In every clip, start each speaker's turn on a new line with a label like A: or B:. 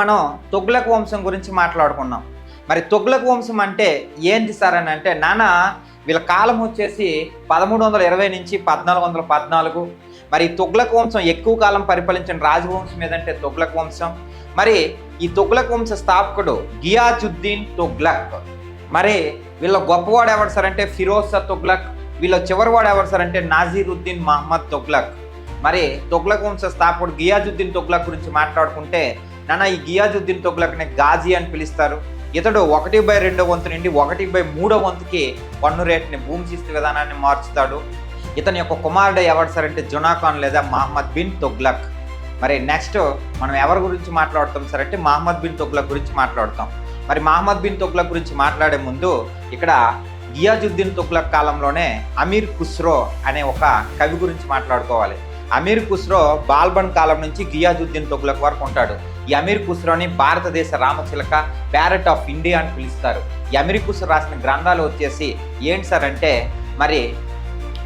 A: మనం తొగ్లక్ వంశం గురించి మాట్లాడుకున్నాం. మరి తొగ్లక్ వంశం అంటే ఏంటి సార్ అని అంటే నాన్న వీళ్ళ కాలం వచ్చేసి పదమూడు వందల ఇరవై నుంచి పద్నాలుగు వందల పద్నాలుగు. మరి తొగ్లక్ వంశం ఎక్కువ కాలం పరిపాలించిన రాజవంశం ఏదంటే తొగ్లక్ వంశం. మరి ఈ తొగ్లక్ వంశ స్థాపకుడు గియాజుద్దీన్ తొగ్లక్. మరి వీళ్ళ గొప్పవాడు ఎవరు సార్ అంటే ఫిరోజ్ షా తొగ్లక్. వీళ్ళ చివరివాడు ఎవరు సార్ అంటే నాజీరుద్దీన్ మహమ్మద్ తొగ్లక్. మరి తొగ్లక్ వంశ స్థాపకుడు గియాజుద్దీన్ తొగ్లక్ గురించి మాట్లాడుకుంటే నాన్న ఈ గియాజుద్దీన్ తొగ్లక్ని గాజీ అని పిలుస్తారు. ఇతడు ఒకటి బై రెండో వంతు నుండి ఒకటి బై మూడో వంతుకి పన్ను రేట్ని భూమిశిస్తు విధానాన్ని మార్చుతాడు. ఇతని యొక్క కుమారుడు ఎవరు సార్ అంటే జునాఖాన్ లేదా మహమ్మద్ బిన్ తొగ్లక్ మరి నెక్స్ట్ మనం ఎవరి గురించి మాట్లాడుతాం సార్ అంటే మహమ్మద్ బిన్ తొగ్లక్ గురించి మాట్లాడుతాం. మరి మహమ్మద్ బిన్ తొగ్లక్ గురించి మాట్లాడే ముందు ఇక్కడ గియాజుద్దీన్ తుగ్లక్ కాలంలోనే అమీర్ ఖుస్రో అనే ఒక కవి గురించి మాట్లాడుకోవాలి. అమీర్ ఖుస్రో బాల్బన్ కాలం నుంచి గియాజుద్దీన్ తొగులకు వరకు ఉంటాడు. ఈ అమీర్ ఖుస్రోని భారతదేశ రామచిలక ప్యారెట్ ఆఫ్ ఇండియా అని పిలుస్తారు. ఈ అమీర్ ఖుస్రో రాసిన గ్రంథాలు వచ్చేసి ఏంటి సార్ అంటే మరి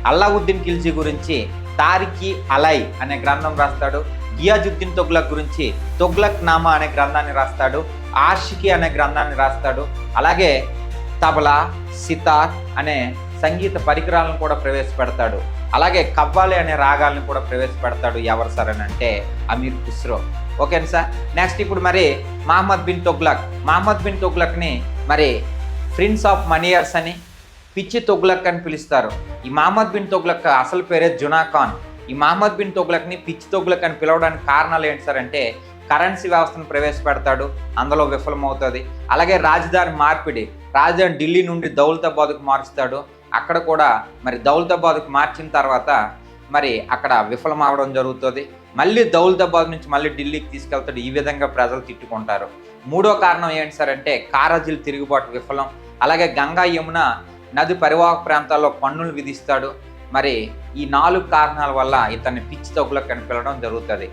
A: అల్లావుద్దీన్ ఖిల్జీ గురించి తారికి అలై అనే గ్రంథం రాస్తాడు. గియాజుద్దీన్ తొగ్లక్ గురించి తొగ్లక్ నామా అనే గ్రంథాన్ని రాస్తాడు. ఆషికి అనే గ్రంథాన్ని రాస్తాడు. అలాగే తబలా సితార్ అనే సంగీత పరికరాలను కూడా ప్రవేశపెడతాడు. అలాగే కవ్వాలి అనే రాగాలను కూడా ప్రవేశపెడతాడు ఎవరు సార్ అని అంటే అమీర్ ఖుస్రో. ఓకేనా సార్. నెక్స్ట్ ఇప్పుడు మరి మహమ్మద్ బిన్ తొగ్లక్. మహమ్మద్ బిన్ తొగ్లక్ని మరి ప్రిన్స్ ఆఫ్ మనీయర్స్ అని పిచ్చి తొగ్లక్ అని పిలుస్తారు. ఈ మహమ్మద్ బిన్ తొగ్లక్ అసలు పేరే జునా ఖాన్. ఈ మహమ్మద్ బిన్ తొగ్లక్ని పిచ్చి తొగ్లక్ అని పిలవడానికి కారణాలు ఏంటి సార్ అంటే కరెన్సీ వ్యవస్థను ప్రవేశపెడతాడు. అందులో విఫలమవుతుంది అలాగే రాజధాని మార్పిడి. రాజధాని ఢిల్లీ నుండి దౌలతాబాద్కు మారుస్తాడు. అక్కడ కూడా మరి దౌలతాబాద్కు మార్చిన తర్వాత మరి అక్కడ విఫలం అవడం జరుగుతుంది. మళ్ళీ దౌలతాబాద్ నుంచి మళ్ళీ ఢిల్లీకి తీసుకెళ్తాడు. ఈ విధంగా ప్రజలు తిట్టుకుంటారు. మూడో కారణం ఏంటి సార్ అంటే కారాజీలు తిరుగుబాటు విఫలం. అలాగే గంగా యమున నది పరివాహక ప్రాంతాల్లో పన్నులు విధిస్తాడు. మరి ఈ నాలుగు కారణాల వల్ల ఇతన్ని పిచ్చి తగ్గులకు కనిపించడం జరుగుతుంది.